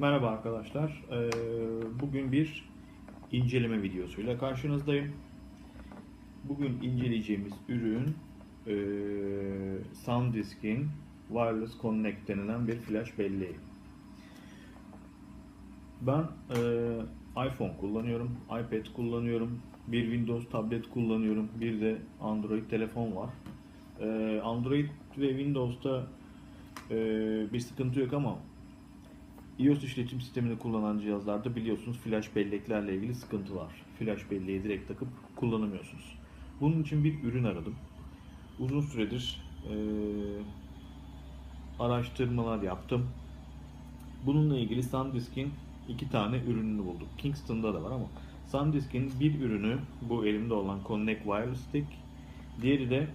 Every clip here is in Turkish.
Merhaba arkadaşlar. Ee, Bugün bir inceleme videosuyla karşınızdayım. Bugün inceleyeceğimiz ürün e, SanDisk'in Wireless Connect denilen bir flash belleği. Ben e, iPhone kullanıyorum, iPad kullanıyorum, bir Windows tablet kullanıyorum, bir de Android telefon var. E, Android ve Windows'ta bir sıkıntı yok ama iOS işletim sistemini kullanan cihazlarda biliyorsunuz flash belleklerle ilgili sıkıntı var. Flash belleği direkt takıp kullanamıyorsunuz. Bunun için bir ürün aradım. Uzun süredir eee, araştırmalar yaptım. Bununla ilgili SanDisk'in iki tane ürününü bulduk. Kingston'da da var ama SanDisk'in bir ürünü bu elimde olan Connect Wireless Stick. Diğeri de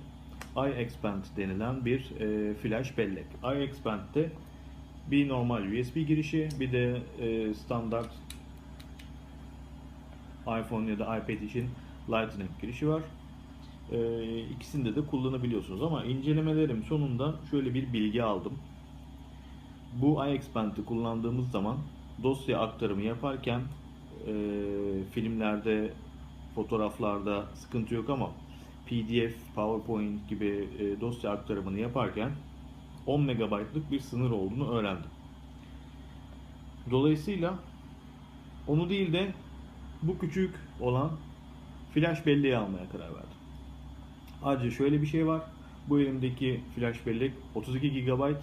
iXpand denilen bir eee, flash bellek. iXpand'de bir normal USB girişi, bir de e, standart iPhone ya da iPad için Lightning girişi var. E, ikisinde de kullanabiliyorsunuz ama incelemelerim sonunda şöyle bir bilgi aldım. Bu iXpand'i kullandığımız zaman dosya aktarımı yaparken e, filmlerde, fotoğraflarda sıkıntı yok ama PDF, PowerPoint gibi e, dosya aktarımını yaparken 10 MB'lık bir sınır olduğunu öğrendim. Dolayısıyla onu değil de bu küçük olan flash belleği almaya karar verdim. Ayrıca şöyle bir şey var. Bu elimdeki flash bellek 32 GB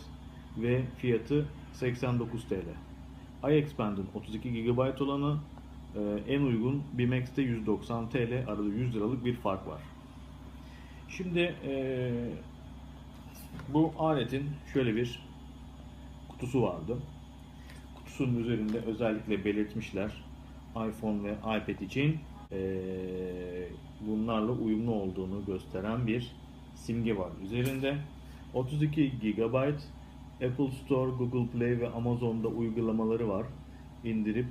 ve fiyatı 89 TL. iXpand'ın 32 GB olanı e, en uygun BMX'te 190 TL. Arada 100 liralık bir fark var. Şimdi e, bu aletin şöyle bir kutusu vardı. Kutusunun üzerinde özellikle belirtmişler iPhone ve iPad için eee, bunlarla uyumlu olduğunu gösteren bir simge var üzerinde. 32 GB Apple Store, Google Play ve Amazon'da uygulamaları var. İndirip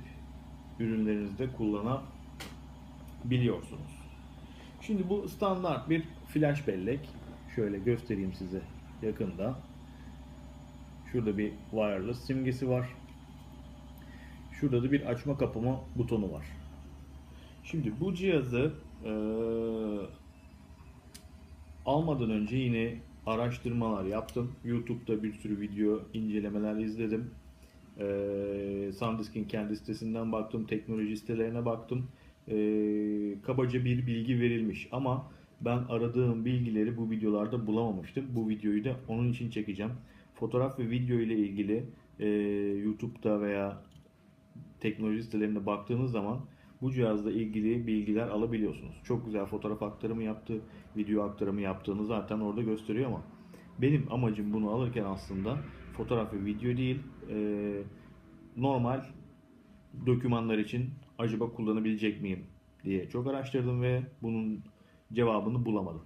ürünlerinizde kullanabiliyorsunuz. Şimdi bu standart bir flash bellek. Şöyle göstereyim size yakında. Şurada bir wireless simgesi var. Şurada da bir açma kapama butonu var. Şimdi bu cihazı eee, almadan önce yine araştırmalar yaptım. YouTube'da bir sürü video incelemeler izledim. Eee SanDisk'in kendi sitesinden baktım, teknoloji sitelerine baktım. Eee, kabaca bir bilgi verilmiş ama ben aradığım bilgileri bu videolarda bulamamıştım. Bu videoyu da onun için çekeceğim. Fotoğraf ve video ile ilgili eee, YouTube'da veya teknoloji sitelerine baktığınız zaman bu cihazla ilgili bilgiler alabiliyorsunuz. Çok güzel fotoğraf aktarımı yaptı, video aktarımı yaptığını zaten orada gösteriyor ama benim amacım bunu alırken aslında fotoğraf ve video değil, eee, normal dokümanlar için acaba kullanabilecek miyim diye çok araştırdım ve bunun cevabını bulamadım.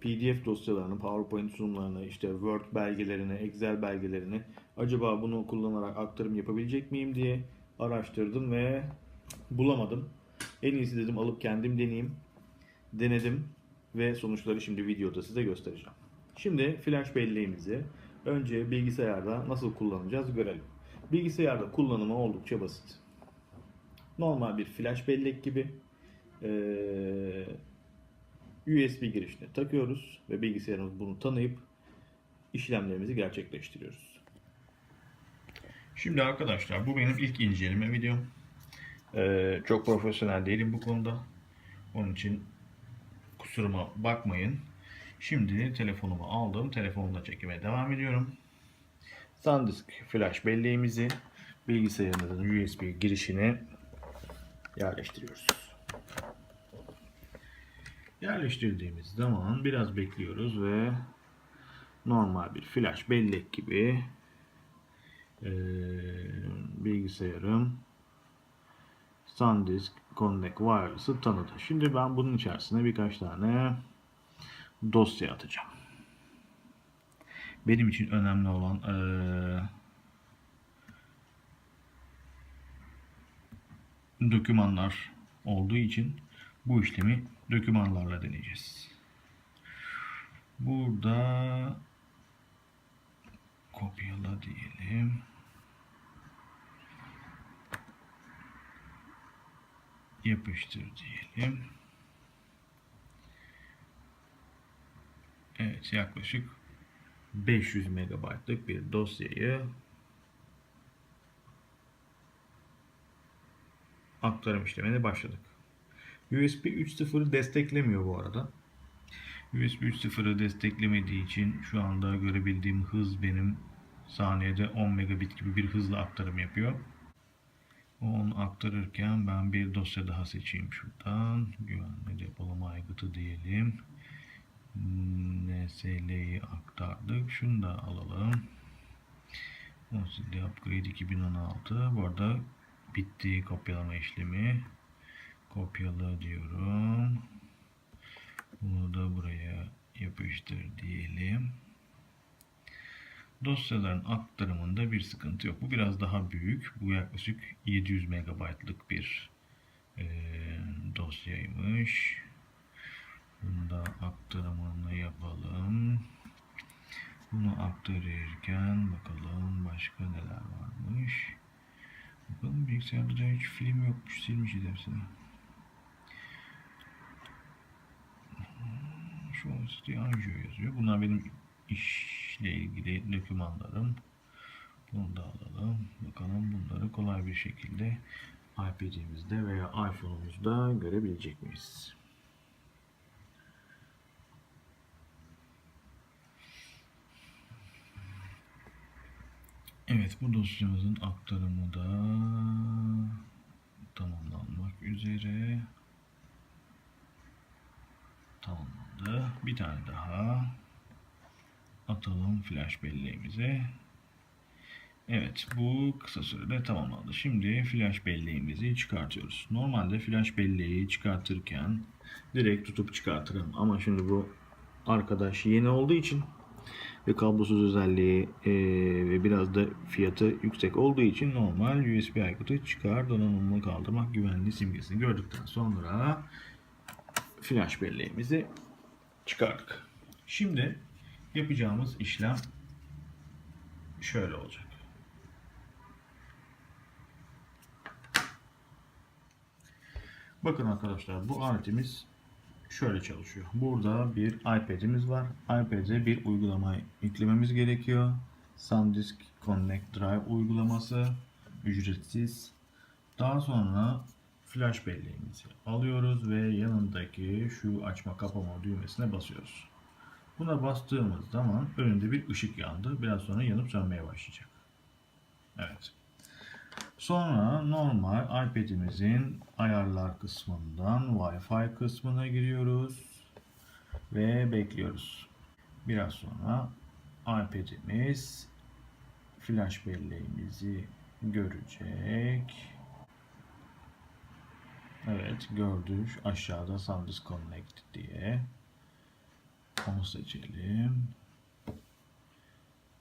PDF dosyalarını, PowerPoint sunumlarını, işte Word belgelerini, Excel belgelerini acaba bunu kullanarak aktarım yapabilecek miyim diye araştırdım ve bulamadım. En iyisi dedim alıp kendim deneyeyim. Denedim ve sonuçları şimdi videoda size göstereceğim. Şimdi flash belleğimizi önce bilgisayarda nasıl kullanacağız görelim. Bilgisayarda kullanımı oldukça basit. Normal bir flash bellek gibi USB girişine takıyoruz ve bilgisayarımız bunu tanıyıp işlemlerimizi gerçekleştiriyoruz. Şimdi arkadaşlar bu benim ilk inceleme videom. Eee, çok profesyonel değilim bu konuda. Onun için kusuruma bakmayın. Şimdi telefonumu aldım. Telefonumla çekime devam ediyorum. SanDisk flash belleğimizi bilgisayarımızın USB girişine yerleştiriyoruz. Yerleştirdiğimiz zaman biraz bekliyoruz ve normal bir flash bellek gibi eee, bilgisayarım SanDisk Connect Wireless'ı tanıdı. Şimdi ben bunun içerisine birkaç tane dosya atacağım. Benim için önemli olan eee dokümanlar olduğu için bu işlemi dokümanlarla deneyeceğiz. Burada kopyala diyelim. Yapıştır diyelim. Evet yaklaşık 500 megabaytlık bir dosyayı aktarım işlemine başladık. USB 3.0'ı desteklemiyor bu arada. USB 3.0'ı desteklemediği için şu anda görebildiğim hız benim saniyede 10 megabit gibi bir hızla aktarım yapıyor. Onu aktarırken ben bir dosya daha seçeyim şuradan. Güvenli depolama aygıtı diyelim. NSL'yi aktardık. Şunu da alalım. OCD Upgrade 2016. Bu arada bitti kopyalama işlemi. Kopyala diyorum. Bunu da buraya yapıştır diyelim. Dosyaların aktarımında bir sıkıntı yok. Bu biraz daha büyük. Bu yaklaşık 700 megabaytlık bir e, dosyaymış. Bunu da aktarımını yapalım. Bunu aktarırken bakalım başka neler varmış. Bakalım bilgisayarda da hiç film yokmuş. Silmişiz hepsini. An işte Anjio yazıyor. Bunlar benim işle ilgili dokümanlarım. Bunu da alalım. Bakalım bunları kolay bir şekilde iPad'imizde veya iPhone'umuzda görebilecek miyiz? Evet bu dosyamızın aktarımı da tamamlanmak üzere. Tamamlandı. Bir tane daha atalım flash belleğimize. Evet bu kısa sürede tamamlandı. Şimdi flash belleğimizi çıkartıyoruz. Normalde flash belleği çıkartırken direkt tutup çıkartırım. Ama şimdi bu arkadaş yeni olduğu için ve kablosuz özelliği e, ve biraz da fiyatı yüksek olduğu için normal USB aygıtı çıkar donanımını kaldırmak güvenli simgesini gördükten sonra flash belleğimizi çıkardık. Şimdi yapacağımız işlem şöyle olacak. Bakın arkadaşlar bu aletimiz şöyle çalışıyor. Burada bir iPad'imiz var. iPad'e bir uygulama yüklememiz gerekiyor. SanDisk Connect Drive uygulaması ücretsiz. Daha sonra flash belleğimizi alıyoruz ve yanındaki şu açma kapama düğmesine basıyoruz. Buna bastığımız zaman önünde bir ışık yandı. Biraz sonra yanıp sönmeye başlayacak. Evet. Sonra normal iPad'imizin ayarlar kısmından Wi-Fi kısmına giriyoruz ve bekliyoruz. Biraz sonra iPad'imiz flash belleğimizi görecek. Evet gördü Şu aşağıda SanDisk Connect diye. Onu seçelim.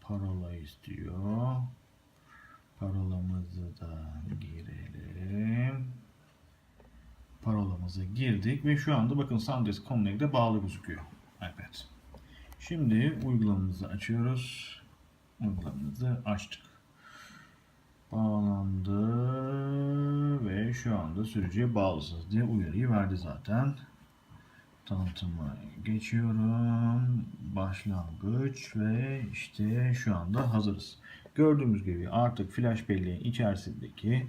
Parola istiyor. Parolamızı da girelim. Parolamızı girdik ve şu anda bakın SanDisk Connect'e bağlı gözüküyor iPad. Şimdi uygulamamızı açıyoruz. Uygulamamızı açtık. Bağlandı ve şu anda sürücüye bağlısınız diye uyarıyı verdi zaten. Tanıtıma geçiyorum. Başlangıç ve işte şu anda hazırız. Gördüğümüz gibi artık flash belleğin içerisindeki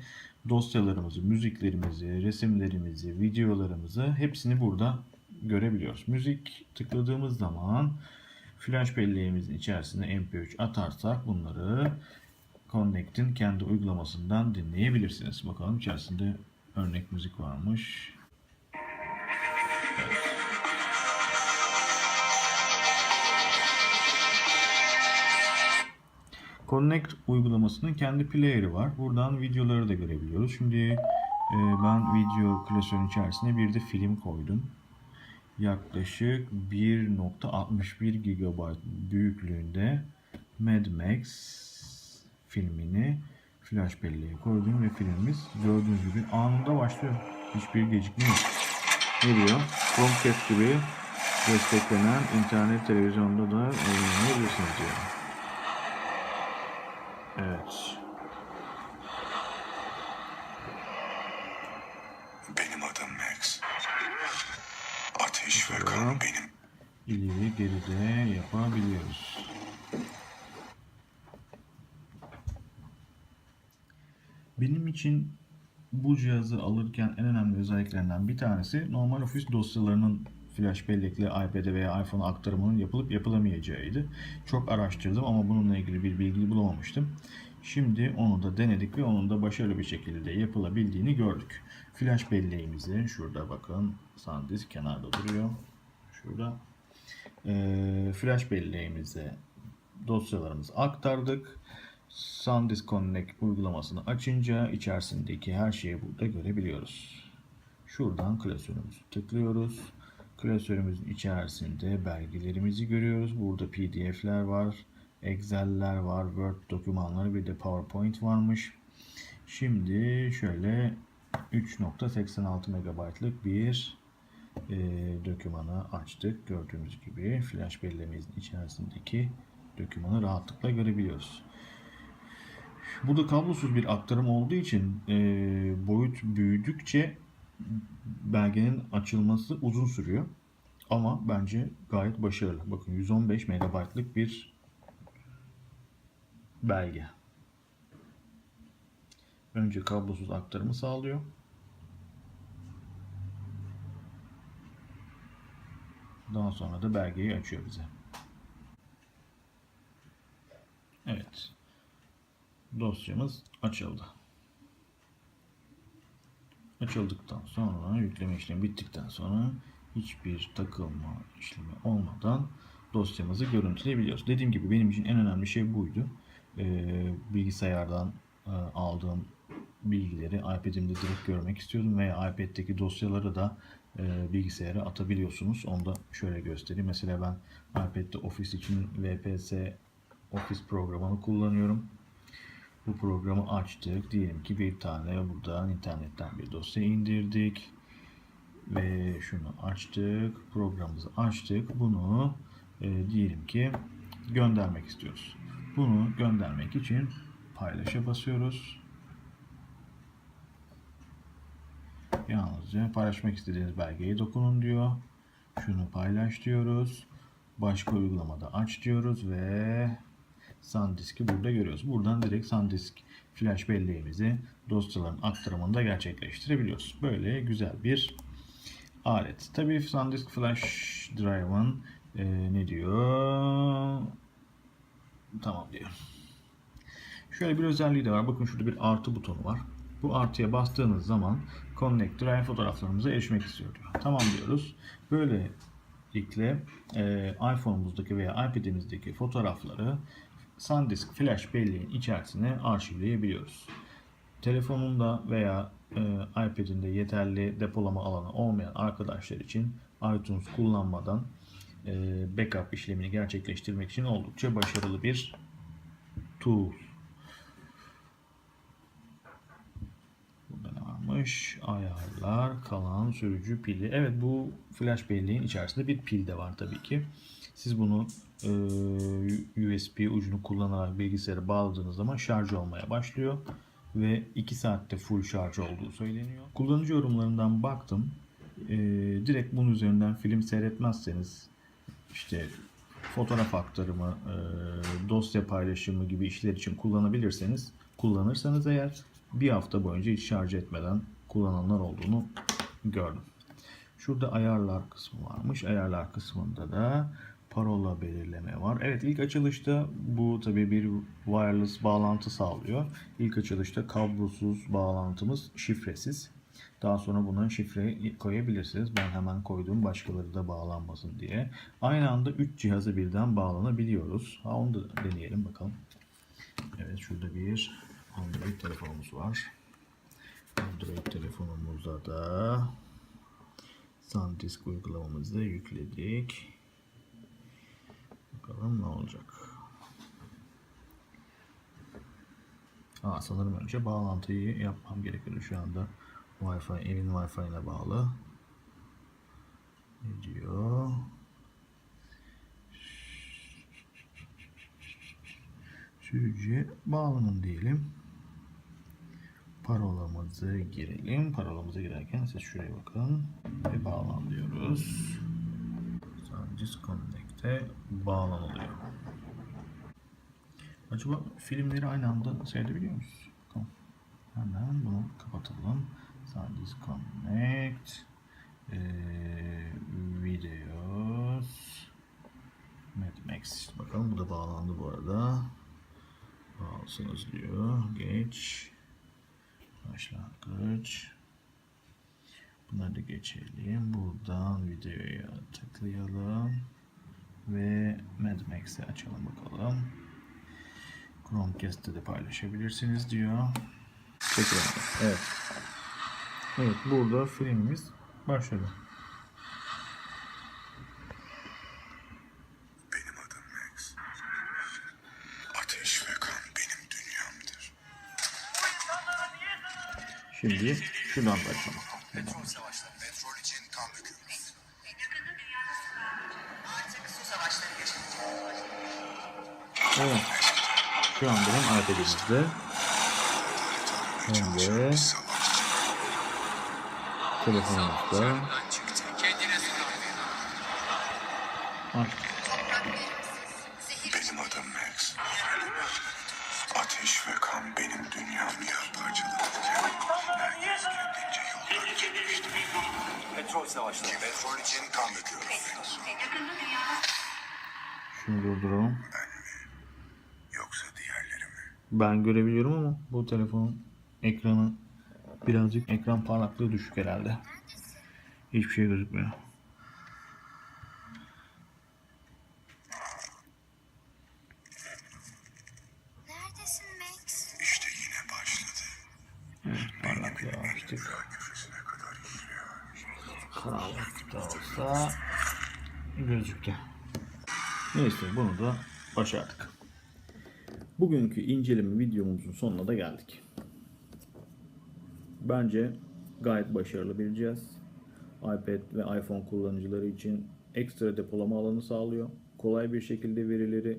dosyalarımızı, müziklerimizi, resimlerimizi, videolarımızı hepsini burada görebiliyoruz. Müzik tıkladığımız zaman flash belleğimizin içerisine MP3 atarsak bunları Connect'in kendi uygulamasından dinleyebilirsiniz. Bakalım içerisinde örnek müzik varmış. Connect uygulamasının kendi player'ı var. Buradan videoları da görebiliyoruz. Şimdi e, ben video klasörün içerisine bir de film koydum. Yaklaşık 1.61 GB büyüklüğünde Mad Max filmini flash belleğe koydum ve filmimiz gördüğünüz gibi anında başlıyor. Hiçbir gecikme yok. Ne diyor? Chromecast gibi desteklenen internet televizyonda da oynayabilirsiniz diyor. Evet. Benim adım bakalım benim. ileri geride yapabiliyoruz. Benim için bu cihazı alırken en önemli özelliklerinden bir tanesi normal ofis dosyalarının flash bellekle iPad'e veya iPhone'a aktarımının yapılıp yapılamayacağıydı. Çok araştırdım ama bununla ilgili bir bilgi bulamamıştım. Şimdi onu da denedik ve onun da başarılı bir şekilde yapılabildiğini gördük. Flash belleğimizi şurada bakın SanDisk kenarda duruyor. Şurada. Ee, flash belleğimize dosyalarımızı aktardık. SanDisk Connect uygulamasını açınca içerisindeki her şeyi burada görebiliyoruz. Şuradan klasörümüzü tıklıyoruz. Klasörümüzün içerisinde belgelerimizi görüyoruz. Burada PDF'ler var, Excel'ler var, Word dokümanları bir de PowerPoint varmış. Şimdi şöyle 3.86 MB'lık bir e, dokümanı açtık. Gördüğümüz gibi flash belleğimizin içerisindeki dokümanı rahatlıkla görebiliyoruz. Burada kablosuz bir aktarım olduğu için e, boyut büyüdükçe belgenin açılması uzun sürüyor. Ama bence gayet başarılı. Bakın 115 MB'lık bir belge. Önce kablosuz aktarımı sağlıyor. Daha sonra da belgeyi açıyor bize. Evet. Dosyamız açıldı. Açıldıktan sonra yükleme işlemi bittikten sonra hiçbir takılma işlemi olmadan dosyamızı görüntüleyebiliyoruz. Dediğim gibi benim için en önemli şey buydu. Ee, bilgisayardan e, aldığım bilgileri iPad'imde direkt görmek istiyordum veya iPad'deki dosyaları da e, bilgisayara atabiliyorsunuz. Onu da şöyle göstereyim. Mesela ben iPad'de Office için VPS Office programını kullanıyorum. Bu programı açtık. Diyelim ki bir tane buradan internetten bir dosya indirdik. Ve şunu açtık. Programımızı açtık. Bunu e, diyelim ki göndermek istiyoruz. Bunu göndermek için paylaşa basıyoruz. Yalnızca paylaşmak istediğiniz belgeyi dokunun diyor. Şunu paylaş diyoruz. Başka uygulamada aç diyoruz ve SanDisk'i burada görüyoruz. Buradan direkt SanDisk flash belleğimizi dosyaların aktarımını da gerçekleştirebiliyoruz. Böyle güzel bir alet. Tabii SanDisk Flash Drive'ın e, ne diyor? Tamam diyor. Şöyle bir özelliği de var. Bakın şurada bir artı butonu var. Bu artıya bastığınız zaman Connect Drive fotoğraflarımıza erişmek istiyor diyor. Tamam diyoruz. Böylelikle e, iPhone'umuzdaki veya iPad'imizdeki fotoğrafları SanDisk flash belleğin içerisine arşivleyebiliyoruz. Telefonunda veya e, iPad'inde yeterli depolama alanı olmayan arkadaşlar için iTunes kullanmadan e, backup işlemini gerçekleştirmek için oldukça başarılı bir tool. Varmış? Ayarlar, kalan sürücü pili. Evet bu flash belleğin içerisinde bir pil de var tabii ki. Siz bunu e, USB ucunu kullanarak bilgisayara bağladığınız zaman şarj olmaya başlıyor ve 2 saatte full şarj olduğu söyleniyor. Kullanıcı yorumlarından baktım. E, direkt bunun üzerinden film seyretmezseniz işte fotoğraf aktarımı, e, dosya paylaşımı gibi işler için kullanabilirseniz, kullanırsanız eğer bir hafta boyunca hiç şarj etmeden kullananlar olduğunu gördüm. Şurada ayarlar kısmı varmış. Ayarlar kısmında da parola belirleme var. Evet ilk açılışta bu tabi bir wireless bağlantı sağlıyor. İlk açılışta kablosuz bağlantımız şifresiz. Daha sonra buna şifre koyabilirsiniz. Ben hemen koydum başkaları da bağlanmasın diye. Aynı anda 3 cihazı birden bağlanabiliyoruz. Ha, onu da deneyelim bakalım. Evet şurada bir Android telefonumuz var. Android telefonumuza da SanDisk uygulamamızı yükledik. Bakalım ne olacak. Aa, sanırım önce bağlantıyı yapmam gerekiyor şu anda. Wi-Fi evin Wi-Fi'ine bağlı. Ne diyor? Sürücüye bağlanın diyelim. Parolamızı girelim. Parolamızı girerken siz şuraya bakın. Ve bağlan diyoruz. Disconnect'e bağlanılıyor. Acaba filmleri aynı anda seyredebiliyor muyuz? Bakalım. Hemen bunu kapatalım. Sonra disconnect eee, videos Mad Max. Bakalım bu da bağlandı bu arada. Bağlısınız diyor. Geç. Başlangıç. Bunları da geçelim. Buradan videoya tıklayalım. Ve Mad Max'i açalım bakalım. Chromecast'te de paylaşabilirsiniz diyor. Tekrar. Evet. Evet burada filmimiz başladı. Benim adım Max. Evet. Şu an benim iPad'imizde. Hem de telefonumuzda. çıktı. Ben görebiliyorum ama bu telefonun ekranı birazcık ekran parlaklığı düşük herhalde. Hiçbir şey gözükmüyor. Neredesin Max? İşte yine başladı. Evet parlaklığı açtık. İşliyor. Karanlıkta olsa gözüktü. Neyse bunu da başardık. Bugünkü inceleme videomuzun sonuna da geldik. Bence gayet başarılı cihaz. iPad ve iPhone kullanıcıları için ekstra depolama alanı sağlıyor. Kolay bir şekilde verileri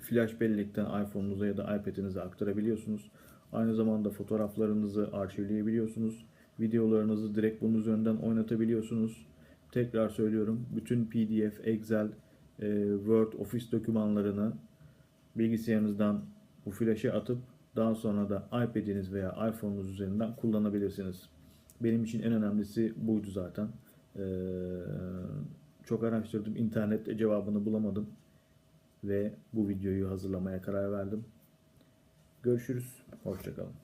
flash bellekten iPhone'unuza ya da iPad'inize aktarabiliyorsunuz. Aynı zamanda fotoğraflarınızı arşivleyebiliyorsunuz. Videolarınızı direkt bunun üzerinden oynatabiliyorsunuz. Tekrar söylüyorum. Bütün PDF, Excel, e, Word, Office dokümanlarını bilgisayarınızdan bu flash'e atıp daha sonra da iPad'iniz veya iPhone'unuz üzerinden kullanabilirsiniz. Benim için en önemlisi buydu zaten. Ee, çok araştırdım. internette cevabını bulamadım ve bu videoyu hazırlamaya karar verdim. Görüşürüz. Hoşçakalın.